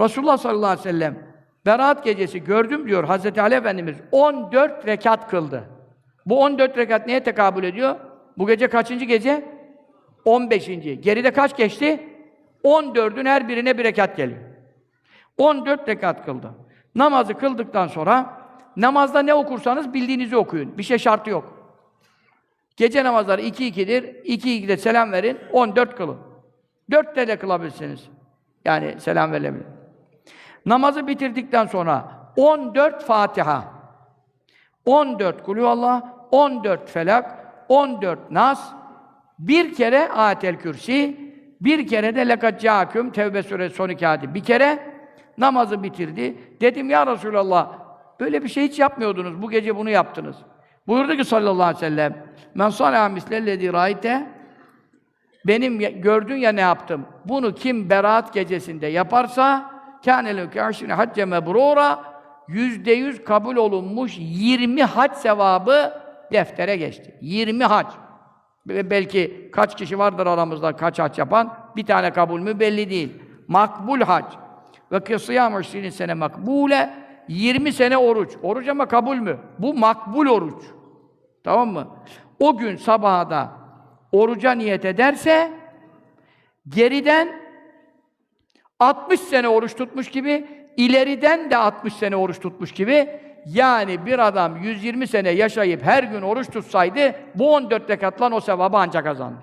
Resulullah sallallahu aleyhi ve sellem Berat gecesi gördüm diyor Hazreti Ali Efendimiz 14 rekat kıldı. Bu 14 rekat neye tekabül ediyor? Bu gece kaçıncı gece? 15. Geride kaç geçti? 14'ün her birine bir rekat geliyor. 14 rekat kıldı. Namazı kıldıktan sonra namazda ne okursanız bildiğinizi okuyun. Bir şey şartı yok. Gece namazları 2-2'dir. 2-2'de selam verin. 14 kılın. 4 de kılabilirsiniz. Yani selam verilebilir. Namazı bitirdikten sonra 14 Fatiha. 14 Kulüvallah, 14 Felak, 14 Nas, bir kere Ayetel Kürsi, bir kere de Lekad Câküm Tevbe suresi son iki ayeti. Bir kere namazı bitirdi. Dedim ya Resulallah, böyle bir şey hiç yapmıyordunuz. Bu gece bunu yaptınız. Buyurdu ki sallallahu aleyhi ve sellem, Men salâ mislellezî râite benim gördün ya ne yaptım. Bunu kim beraat gecesinde yaparsa kâne leke aşrine hacce mebrûra yüzde yüz kabul olunmuş 20 hac sevabı deftere geçti. 20 hac. Belki kaç kişi vardır aramızda kaç hac yapan? Bir tane kabul mü belli değil. Makbul hac. Ve kısıyam sene makbule 20 sene oruç. Oruç ama kabul mü? Bu makbul oruç. Tamam mı? O gün sabaha da oruca niyet ederse geriden 60 sene oruç tutmuş gibi ileriden de 60 sene oruç tutmuş gibi yani bir adam 120 sene yaşayıp her gün oruç tutsaydı bu 14 rekatlan o sevabı ancak kazandı.